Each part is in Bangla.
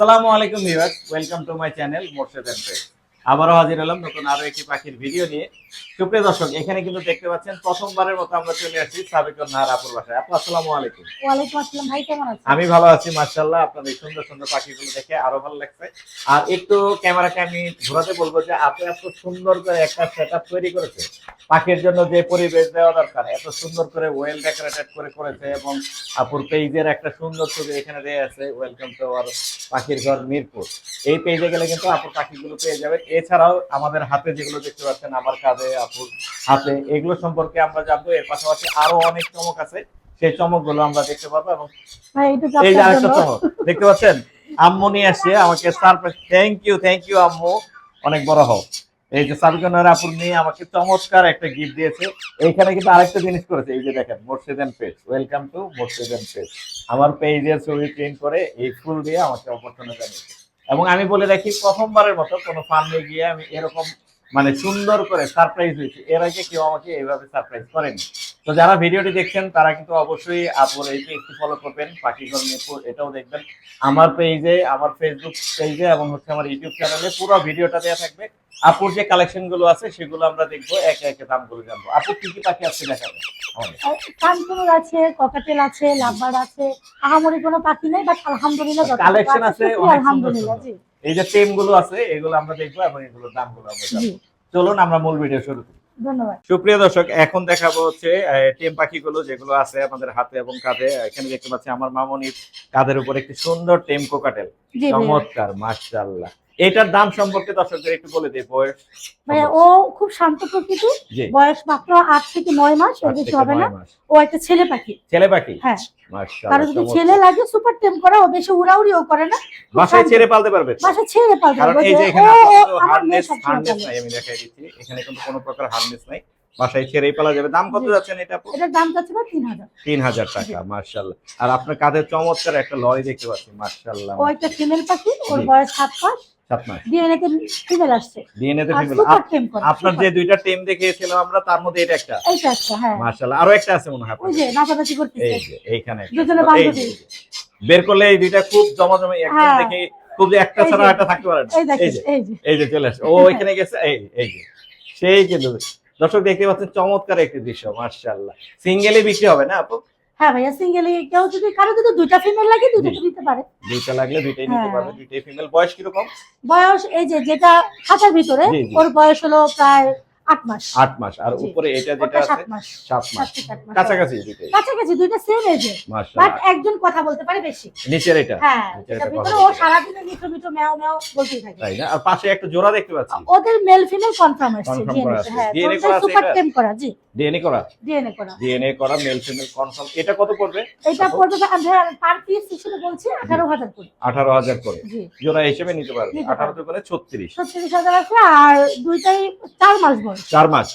আসসালামু আলাইকুম viewers, welcome to my channel Morshed. আবারও হাজির হলাম নতুন আরও একটি পাখির ভিডিও নিয়ে সুপ্রিয় দর্শক এখানে কিন্তু দেখতে পাচ্ছেন প্রথমবারের মতো আমরা চলে আসছি সাবেকুর নাহার আপুর বাসায়। আপু আসসালামু আলাইকুম। ওয়ালাইকুম আসসালাম ভাই কেমন আছেন? আমি ভালো আছি মার্শাল্লাহ আপনাদের সুন্দর সুন্দর পাখিগুলো দেখে আরও ভালো লাগছে। আর একটু ক্যামেরাকে আমি ঘোরাতে বলব যে আপনি এত সুন্দর করে একটা সেট তৈরি করেছে। পাখির জন্য যে পরিবেশ দেওয়া দরকার এত সুন্দর করে ওয়েল ডেকোরেটেড করে করেছে এবং আপুর পেজের একটা সুন্দর ছবি এখানে দেয়া আছে ওয়েলকাম টু আওয়ার পাখির ঘর মিরপুর। এই পেজে গেলে কিন্তু আপুর পাখিগুলো পেয়ে যাবেন। এছাড়াও আমাদের হাতে যেগুলো দেখতে পাচ্ছেন আমার কাঁধে আপুর হাতে এগুলো সম্পর্কে আমরা জানব। এর পাশাপাশি আরও অনেক চমক আছে। সেই চমকগুলো আমরা দেখতে পাবো এবং এই যে আরেকটা চমক দেখতে পাচ্ছেন? আম্মু নিয়ে আসছে আমাকে surprise thank you thank you আম্মু। অনেক বড় হও। এই যে সাবিকানের আপুর নিয়ে আমাকে চমৎকার একটা গিফট দিয়েছে। এইখানে কিন্তু আরেকটা জিনিস করেছে এই যে দেখেন মোর্শেদেন পেজ ওয়েলকাম টু মোর্শেদেন পেজ আমার পেজের ছবি প্রিন্ট করে এই ফুল দিয়ে আমাকে অভ্যর্থনা জানিয়েছে। এবং আমি বলে রাখি প্রথমবারের মতো কোনো ফার্মে গিয়ে আমি এরকম মানে সুন্দর করে সারপ্রাইজ হয়েছে। এর আগে কেউ আমাকে এইভাবে সারপ্রাইজ করেনি। তো যারা ভিডিওটি দেখছেন তারা কিন্তু অবশ্যই আপুর এই পেজটি ফলো করবেন পাখিঘর মিরপুর এটাও দেখবেন। আমার পেজে আমার ফেসবুক পেজে এবং হচ্ছে আমার ইউটিউব চ্যানেলে পুরো ভিডিওটা দেওয়া থাকবে। আপুর যে কালেকশনগুলো আছে সেগুলো আমরা দেখব একে একে দামগুলো জানব। আপু কি কি পাখি আছে আমাদের। কানপুর আছে ককাটেল আছে লাভবার আছে আহামরি কোনো পাখি নেই বাট আলহামদুলিল্লাহ Collection আছে, অনেক আলহামদুলিল্লাহ জি। এই যে টেমগুলো আছে এগুলো আমরা দেখব এবং এগুলোর দামগুলো আমরা জানব। চলুন আমরা মূল ভিডিও শুরু করি। ধন্যবাদ। সুপ্রিয় দর্শক এখন দেখাবো হচ্ছে টেম পাখিগুলো যেগুলো আছে আমাদের হাতে এবং কাঁধে। এখানে দেখতে পাচ্ছি আমার মামনির কাঁধের উপর একটি সুন্দর টেম কোকাটেল। চমৎকার মাশাআল্লাহ। এটার দাম সম্পর্কে দর্শকদের একটু বলে বয়স ভাইয়া ও খুব শান্ত প্রকৃতি। বয়স মাত্র আট থেকে নয় মাস এর বেশি হবে না। ও একটা ছেলে পাখি। ছেলে পাখি? হ্যাঁ। মাশাআল্লাহ, কারও যদি। ছেলে লাগে সুপার টেম করা ও বেশি উড়াউড়িও করে না। বাসায় ছেড়ে পালতে পারবে? তো? বাসা ছেড়ে পালতে কারণ এই যে এখানে আমার হার্নেস হার্নেস নাই আমি দেখাই দিচ্ছি। এখানে কিন্তু কোনো প্রকার হার্নেস নাই। বাসায় ছেড়েই পালা যাবে। দাম কত জি। যাচ্ছেন এটা এটার দাম যাচ্ছে না তিন হাজার। তিন হাজার টাকা মার্শাল্লাহ আর আপনার কাঁধে চমৎকার একটা লরি দেখতে পাচ্ছি মার্শাল্লাহ ও একটা ফিমেল পাখি ওর বয়স সাত মাস। সাত মাস। ডিএনএ তে ফিমেল আসছে। ডিএনএ তে ফিমেল আপনার যে দুইটা টিম দেখিয়েছিলাম আমরা তার মধ্যে এটা একটা। এইটা একটা হ্যাঁ। মার্শাল্লাহ আরও একটা আছে মনে হয় ওই যে নাচানাচি করতেছে। এই যে এইখানে দুজনে বান্ধবী। বের করলে এই দুইটা খুব জমাজমি একদম হ্যাঁ। দেখে খুব একটা ছাড়া একটা থাকতে পারে না। এই যে এই যে। চলে আসে ও এখানে গেছে এই এই যে। সেই কিন্তু। দর্শক দেখতে পাচ্ছেন চমৎকার একটি দৃশ্য মার্শাল্লাহ সিঙ্গেলে বিক্রি হবে না আপু? হ্যাঁ ভাইয়া সিঙ্গেল কেউ যদি কারও যদি দুইটা ফিমেল লাগে দুইটা নিতে পারে দুইটা লাগলে দুইটাই নিতে হ্যাঁ। পারবে দুইটাই ফিমেল বয়স কীরকম বয়স এই যে যেটা খাতার ভিতরে। ওর বয়স হলো প্রায় আট মাস। আট মাস। আর উপরে এটা যেটা আছে সাত মাস। মাস। কাছাকাছি দুইটাই। কাছাকাছি সেম এজে বাট একজন কথা বলতে পারে বেশি। নিচের এটা? হ্যাঁ ভিতরে ও মিঠো ম্যাও ম্যাও বলতেই থাকে। তাই না? আর পাশে একটা জোড়া দেখতে পাচ্ছি। ওদের মেল ফিমেল কনফার্ম আসছে ডিএনএ করা আছে। হ্যাঁ সুপার টেম করা জি। ডিএনএ করা? ডিএনএ করা। ডিএনএ করা মেল ফিমেল কনফার্ম এটা কত পড়বে? এটা পড়বে পার পিস হিসেবে বলছি আঠারো হাজার করে। আঠারো হাজার করে। জি। জোড়া হিসেবে নিতে পারবে। নিতে পারবে। আঠারো তো করে ছত্রিশ। ছত্রিশ হাজার আছে আর দুইটাই চার মাস বয়স। চার মাস?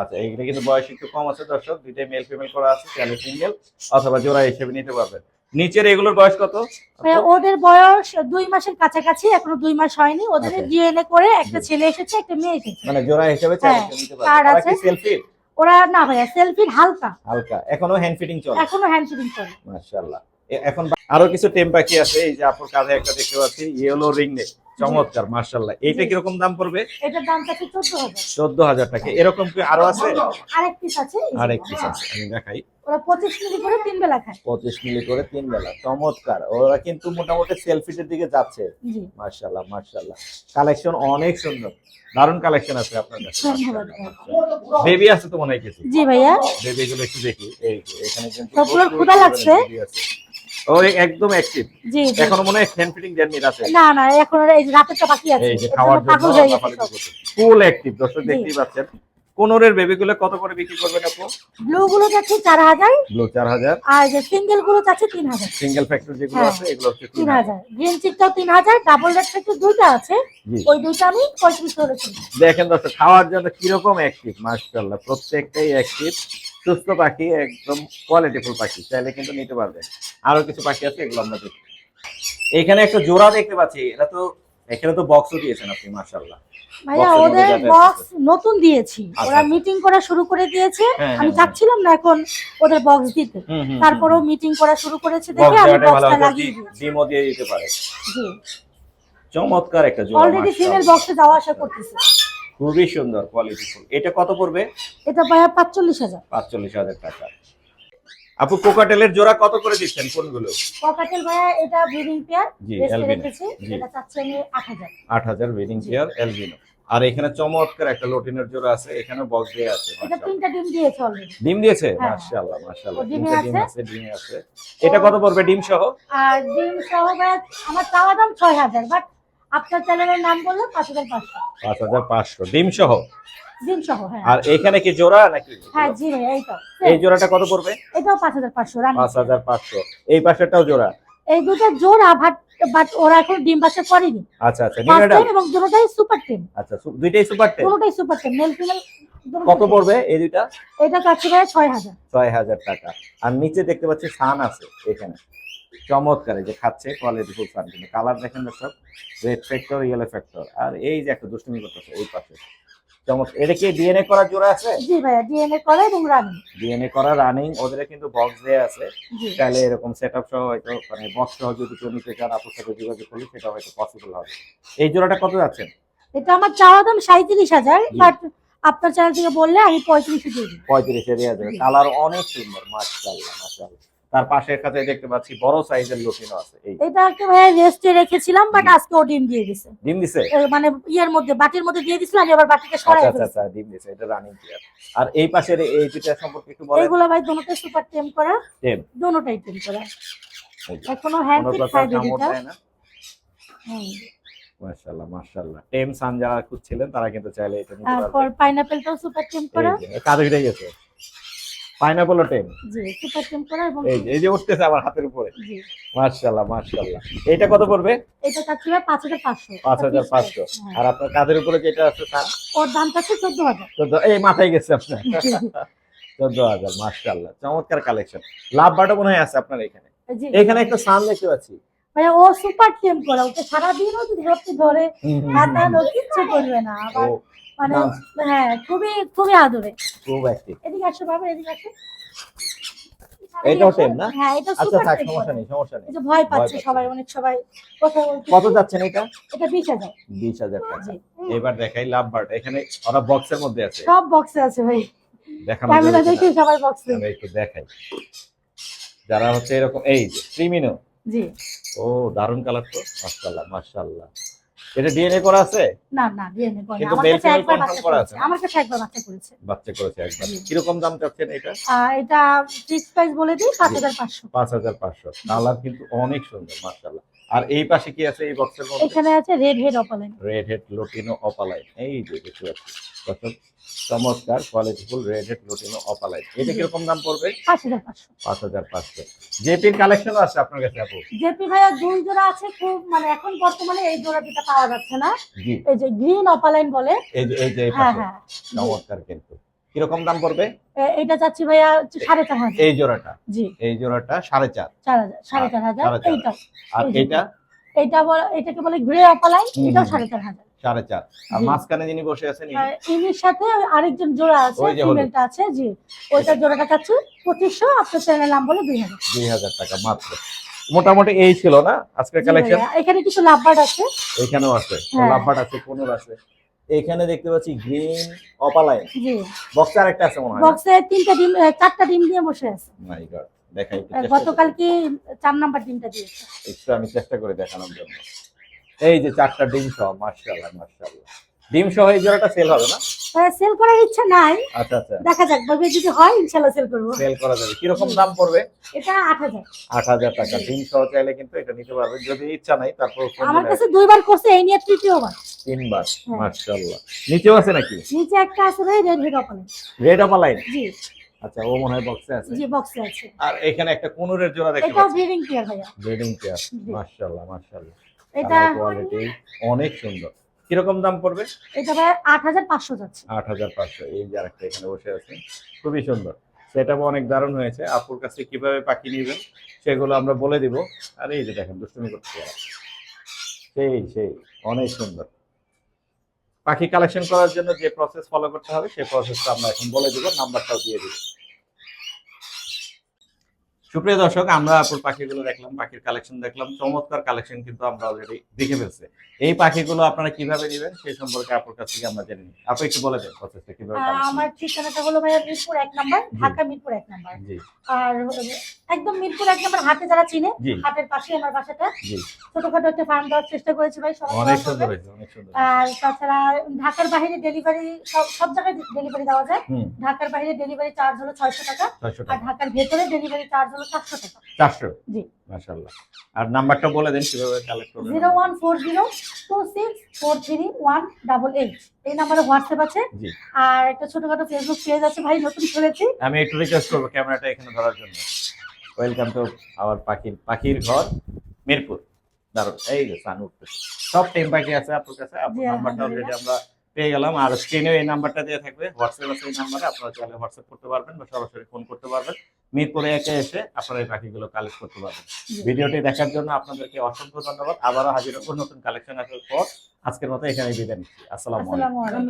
আচ্ছা এইটা কিন্তু বয়স একটু কম আছে দর্শক। দুইটাই মেল ফিমেল করা আছে চাইলে সিঙ্গেল অথবা জোড়া হিসেবে নিতে পারবেন। নিচের এগুলোর বয়স কত? ওদের বয়স দুই মাসের কাছাকাছি এখনও দুই মাস হয়নি। ওদের আচ্ছা। ডিএনএ করে একটা ছেলে এসেছে একটা মেয়ে এসেছে। মানে জোড়া হিসেবে হ্যাঁ, কার্ড আছে। সেলফি ওরা না ভাইয়া সেলফির হালকা। হালকা। এখনও হ্যান্ড ফিটিং চলে? এখনও হ্যান্ড শুটিং করে মাশাআল্লাহ। এখন আরও কিছু টেম পাখি আছে এই যে আপুর কাঁধে একটা দেখতে পাচ্ছি ইয়েলো রিং নেক চমৎকার মাশাআল্লাহ। এইটা। কীরকম দাম পড়বে? এটার দাম আছে চোদ্দ হাজার। চোদ্দ হাজার টাকা। এরকম কি আরও আছে? আরেক পিস আছে আরেক পিস। আছে আমি দেখাই। ওরা পঁচিশ মিলি করে তিন বেলা খায়। পঁচিশ মিলি করে তিন বেলা চমৎকার। ওরা কিন্তু মোটামুটি সেলফিটের দিকে যাচ্ছে। মার্শাল্লাহ মার্শাল্লাহ কালেকশন অনেক সুন্দর। দারুণ কালেকশন আছে আপনার কাছে। বেবি আছে তো মনে হয় কিছু? জি ভাইয়া। বেবি গুলো একটু দেখি। এই এখানে কিন্তু সবগুলোর লাগছে। Baby আছে। ও একদম অ্যাক্টিভ জি এখন মনে হয় ফ্যান ফিটিং দেননি আছে না না এখন এই রাতেরটা বাকি আছে। এই যে খাওয়ার জন্য। ফুল অ্যাক্টিভ দর্শক দেখতেই পাচ্ছেন। কোনোরের বেবি গুলো কত করে বিক্রি করবেন আপু? ব্লু গুলো যাচ্ছে চার হাজার। ব্লু চার হাজার। আর যে সিঙ্গেলগুলো যাচ্ছে তিন হাজার। সিঙ্গেল ফ্যাক্টর যেগুলো হ্যাঁ, আছে এগুলো হচ্ছে তিন হাজার। গ্রিন চিকটাও তিন হাজার ডাবল রেড ফ্যাক্টর দুইটা আছে। ওই দুইটা আমি পঁয়ত্রিশ করে দেখেন দর্শক খাওয়ার জন্য কীরকম অ্যাক্টিভ মাশাআল্লাহ প্রত্যেকটাই অ্যাক্টিভ সুস্থ পাখি একদম কোয়ালিটিফুল পাখি চাইলে কিন্তু নিতে পারবেন আরও কিছু পাখি আছে এগুলো আমরা দেখি। এখানে একটা জোড়া দেখতে পাচ্ছি এটা তো এখানে তো বক্সও দিয়েছেন আপনি মাশাআল্লাহ। ভাইয়া ওদের বক্স নতুন দিয়েছি। আচ্ছা, ওরা আচ্ছা। মিটিং করা শুরু করে দিয়েছে। হ্যাঁ, আমি হ্যাঁ, চাচ্ছিলাম না এখন ওদের বক্স দিতে। তারপরেও মিটিং করা শুরু করেছে দেখে আমি বক্সটা লাগিয়ে দিয়েছি। ডিমও দিয়ে দিতে পারে। জি। চমৎকার একটা জোড়া অলরেডি ফিমেল বক্সে যাওয়া আসা করতেছে। খুবই সুন্দর কোয়ালিটি এটা কত পড়বে? এটা ভাইয়া পাঁচচল্লিশ হাজার। পাঁচচল্লিশ হাজার টাকা। আপু কোকাটেলের জোড়া কত করে দিচ্ছেন কোনগুলো ককাটেল ভাইয়া এটা ব্রিডিং পেয়ার জি। এটা চাচ্ছি আমি আট হাজার। আট হাজার ওয়েডিং এলবিনো আর এখানে চমৎকার একটা লোটিনের জোড়া আছে এখানে বক্স দিয়ে আছে এটা তিনটা ডিম দিয়েছে অলরেডি ডিম দিয়েছে? হ্যাঁ। মাশাআল্লাহ মাশাআল্লাহ। ডিমে আছে? ডিমে আছে। এটা কত পড়বে ডিম সহ আর ডিম সহ ভাইয়া আমার চাওয়া দাম ছয় হাজার বাট আপনার চ্যানেলের নাম বললে পাঁচ হাজার পাঁচশো। পাঁচ হাজার পাঁচশো। ডিম সহ ডিম সহ হ্যাঁ। আর এখানে কি জোড়া নাকি? হ্যাঁ জি এইটা এই জোড়াটা কত পড়বে? এটাও পাঁচ হাজার পাঁচশো রান। পাঁচ হাজার পাঁচশো। এই পাশেরটাও জোড়া? এই দুটো জোড়া বাট বাট ওরা এখন ডিম বাচ্চা করেনি। আচ্ছা আচ্ছা এবং দুটোটাই সুপার টিম আচ্ছা দুইটাই সুপার দুটোটাই সুপার টিম মেল ফিমেল কত পড়বে এই দুইটা? এটা হাজার। ছয় হাজার টাকা। আর নিচে দেখতে পাচ্ছি সান আছে এখানে। চমৎকার যে খাচ্ছে কোয়ালিটি ফুল সান কিন্তু কালার দেখেন সব রেড ফ্যাক্টর ইয়েলো ফ্যাক্টর আর এই যে একটা দুষ্টুমি করতেছে এই পাশে। চমৎকার এটা কি ডিএনএ করার জোড়া আছে? জি ভাইয়া ডিএনএ করে এবং রানিং ডিএনএ করা রানিং ওদের কিন্তু বক্স দেয়া আছে। জি। এরকম সেট সহ হয়তো মানে বক্স সহ যদি কেউ নিতে চান আপনার সাথে যোগাযোগ করলে সেটা হয়তো পসিবল হবে। এই জোড়াটা কত যাচ্ছেন? এটা আমার চাওয়া দাম সাঁত্রিশ হাজার বাট আপনার চ্যানেল থেকে বললে আমি পঁয়ত্রিশে দিয়ে দিই। পঁয়ত্রিশে দেওয়া যাবে। কালার অনেক সুন্দর মাশাআল্লাহ মাশাআল্লাহ। তার পাশের কাছে দেখতে পাচ্ছি বড় সাইজের লোকিনো আছে এই। এটাকে ভাইয়া রেস্টে রেখেছিলাম বাট আজকে ও ডিম দিয়ে দিছে। ডিম দিছে? মানে ইয়ের মধ্যে বাটির মধ্যে দিয়ে দিছিলাম এবার বাটিকে আচ্ছা সরাই আচ্ছা আচ্ছা ডিম দিছে এটা রানিং প্লেয়ার আর এই পাশের এই দুটা সম্পর্কে একটু বলেন। এইগুলো ভাই দুটোটাই সুপার টেম করা। টেম দুটোটাই টেম করা। এখনও হ্যান্ড ফিট খাই দেয় না। মাশাআল্লাহ মাশাআল্লাহ। টেম সান যারা খুঁজছিলেন তারা কিন্তু চাইলে এটা নিতে তারপর পারবে। পাইনাপেলটাও সুপার টেম করা। এই যে, কাঁধে গেছে পাইনাপল টেম এই যে উঠতেছে আমার হাতের উপরে। জি। মাশাআল্লাহ মাশাআল্লাহ। এটা কত পড়বে? এটা চাচ্ছি পাঁচ হাজার পাঁচশো। পাঁচ হাজার পাঁচশো। হ্যাঁ। আর আপনার কাঁধের উপরে যেটা আছে তার ওর দাম চাচ্ছে চোদ্দ হাজার। চোদ্দ এই মাথায় গেছে আপনার। চোদ্দ হাজার মাশাআল্লাহ। চমৎকার কালেকশন লাভ বাটা মনে হয় আছে আপনার এখানে। এখানে একটা সান দেখতে পাচ্ছি। ভাইয়া ও সুপার টেম করা ওকে সারাদিনও যদি হাতে ধরে কিচ্ছু করবে না। আবার মানে হ্যাঁ খুবই খুবই আদরে। খুব অ্যাক্টিভ এদিকে আসো বাবা এদিকে আসো। এটাও টেম না? হ্যাঁ এটা আচ্ছা সুপার থাক সমস্যা নেই সমস্যা নেই। এই ভয় পাচ্ছে পাচ্ছে। সবাই অনেক সবাই। কথা বলছে কত যাচ্ছেন এটা? টাকা। এবার দেখাই লাভ বার্ড। এখানে ওরা বক্সের মধ্যে আছে। সব বক্সে আছে ভাই। দেখানো ক্যামেরা যাবে সবাই বক্সে আমি একটু দেখাই। যারা হচ্ছে এরকম এই যে ক্রিমিনো জি। ও দারুণ কালার তো। মাশাআল্লাহ মাশাআল্লাহ। এটা ডিএনএ করা আছে? না না ডিএনএ করে আমার কাছে একবার বাচ্চা করা করেছে? আমার কাছে একবার বাচ্চা করেছে। বাচ্চা করেছে একবার। কি কীরকম দাম চাচ্ছেন এটা? এটা ফিক্স প্রাইস বলে দিই পাঁচ হাজার পাঁচশো। পাঁচ হাজার পাঁচশো। কালার কিন্তু অনেক সুন্দর মাশাআল্লাহ। আর এই পাশে কি আছে এই বক্সের মধ্যে? এখানে আছে red head opaline red head lutino opaline এই যে দেখতে পাচ্ছি। দর্শক, চমৎকার কোয়ালিটিফুল রেড হেড লোটিনো অপালাইট এটা কীরকম দাম পড়বে? পাঁচ হাজার পাঁচশো। পাঁচ হাজার পাঁচশো। জেপির কালেকশনও আছে আপনার কাছে আপু? জেপি ভাইয়া দুই জোড়া আছে খুব মানে এখন বর্তমানে এই জোড়া দুটা পাওয়া যাচ্ছে না। এই যে গ্রিন অপালাইন বলে। এই যে এই যে হ্যাঁ হ্যাঁ। চমৎকার কিন্তু। কীরকম দাম পড়বে? এটা চাচ্ছি ভাইয়া সাড়ে চার হাজার। এই জোড়াটা? জি। এই জোড়াটা সাড়ে চার। সাড়ে চার হাজার। এইটা। আর। এটা বলে এটাকে বলে গ্রে অপালাইন হুম, এটাও সাড়ে চার হাজার। সাড়ে চার। আর মাঝখানে যিনি বসে আছেন ইনি? ইনির সাথে আরেকজন জোড়া আছে। ফিমেলটা জি। ওইটার জোড়াটা চাচ্ছি পঁচিশশো আপনার নাম বলে দুই হাজার। দুই হাজার টাকা মাত্র। মোটামুটি এই ছিল না আজকের জি কালেকশন এখানে কিছু লাভবার্ড আছে। এখানেও আছে। হ্যাঁ। লাভবাট আছে কোনোর আছে। এখানে দেখতে পাচ্ছি গ্রিন অপালাইন জি। বক্স আরেকটা আছে মনে হয় বক্সারে বক্সে তিনটা ডিম চারটা ডিম দিয়ে বসে আছে। মাই গড দেখাই একটু গতকাল কি চার নাম্বার ডিমটা দিয়েছে? একটু আমি চেষ্টা করে দেখানোর জন্য। এই যে চারটা ডিম সহ মাশাআল্লাহ মার্শাল্লাহ ডিম সহ এই জোড়াটা সেল হবে না? সেল করার ইচ্ছা নাই। আচ্ছা আচ্ছা। দেখা যাক ভাবে যদি হয় ইনশাল্লাহ সেল করব। সেল করা যাবে। কীরকম দাম পড়বে? এটা আট হাজার। আট হাজার টাকা। ডিম সহ চাইলে কিন্তু এটা নিতে পারবেন যদি ইচ্ছা নাই তারপর আমার কাছে দুইবার করছে এই নিয়ে তৃতীয়বার। তিনবার হ্যাঁ। মার্শাল্লাহ নিচেও আছে নাকি? নিচে একটা আছে red head opaline red opaline জি। আচ্ছা ও মনে হয় বক্সে আছে। জি বক্সে আছে। আর এখানে একটা কুনুরের জোড়া দেখতে পাচ্ছি। ব্রিডিং পেয়ার ভাইয়া। ব্রিডিং পেয়ার জি। মার্শাল্লাহ মার্শাল্লাহ এটা কোয়ালিটি অনেক সুন্দর। কীরকম দাম পড়বে? এটা ভাই আট হাজার পাঁচশো যাচ্ছে। আট হাজার পাঁচশো এই যে আরেকটা এখানে বসে আছে। খুবই সুন্দর। সেটাও অনেক দারুণ হয়েছে। আপুর কাছে কীভাবে পাখি নেবেন সেগুলো আমরা বলে দিব। আর এই যে দেখেন দুষ্টুমি করতে সেই সেই অনেক সুন্দর। পাখি কালেকশন করার জন্য যে প্রসেস ফলো করতে হবে সেই প্রসেসটা আমরা এখন বলে দিব নাম্বারটাও দিয়ে দিব। সুপ্রিয় দর্শক আমরা আপুর পাখিগুলো দেখলাম পাখির কালেকশন দেখলাম। চমৎকার কালেকশন কিন্তু আমরা অলরেডি দেখে ফেলছি। এই পাখিগুলো আপনারা কীভাবে নেবেন সেই সম্পর্কে আপুর কাছ থেকে আমরা জেনে নিই। আপু একটু বলে দেন প্রসেসটা কীভাবে আমার ঠিকানাটা হলো ভাইয়া মিরপুর এক নাম্বার ঢাকা মিরপুর এক নাম্বার। জি। আর একদম মিরপুর এক নাম্বার হাটে যারা চিনে জি। হাটের পাশে আমার বাসাটা। ছোটখাটো একটা ফার্ম দেওয়ার চেষ্টা করেছি ভাই অনেক সুন্দর অনেক সুন্দর আর তাছাড়া ঢাকার বাইরে ডেলিভারি সব জায়গায় ডেলিভারি দেওয়া যায়। ঢাকার বাইরে ডেলিভারি চার্জ হলো ছয়শো টাকা। আর টাকা। ঢাকার ভেতরে ডেলিভারি চার্জ হলো টাকা। জি। মাশাল্লাহ আর নাম্বারটা বলে দেন কীভাবে কালেক্ট করবেন? Zero one four zero two six four three one double eight. এই নাম্বারে হোয়াটসঅ্যাপ আছে। জি। আর একটা ছোটখাটো ফেসবুক পেজ আছে ভাই নতুন খুলেছি আমি একটু রিকোয়েস্ট করব ক্যামেরাটা এখানে ধরার জন্য। ওয়েলকাম টু আওয়ার পাখির পাখির ঘর মিরপুর। দারুণ এই যে সান উঠতেছে সব টেম পাখি আছে আপনার কাছে। আপনার নাম্বারটা অলরেডি আমরা পেয়ে গেলাম। আর স্ক্রিনেও এই নাম্বারটা দিয়ে থাকবে। হোয়াটসঅ্যাপ আছে এই নাম্বারে। আপনারা চাইলে হোয়াটসঅ্যাপ করতে পারবেন বা সরাসরি ফোন করতে পারবেন। মিরপুরে একে এসে আপনারা এই পাখিগুলো কালেক্ট করতে পারবেন। ভিডিওটি দেখার জন্য আপনাদেরকে অসংখ্য ধন্যবাদ। আবারও হাজির হব নতুন কালেকশন আসার পর। আজকের মতো এখানে বিদায় নিচ্ছি। আসসালামু আলাইকুম।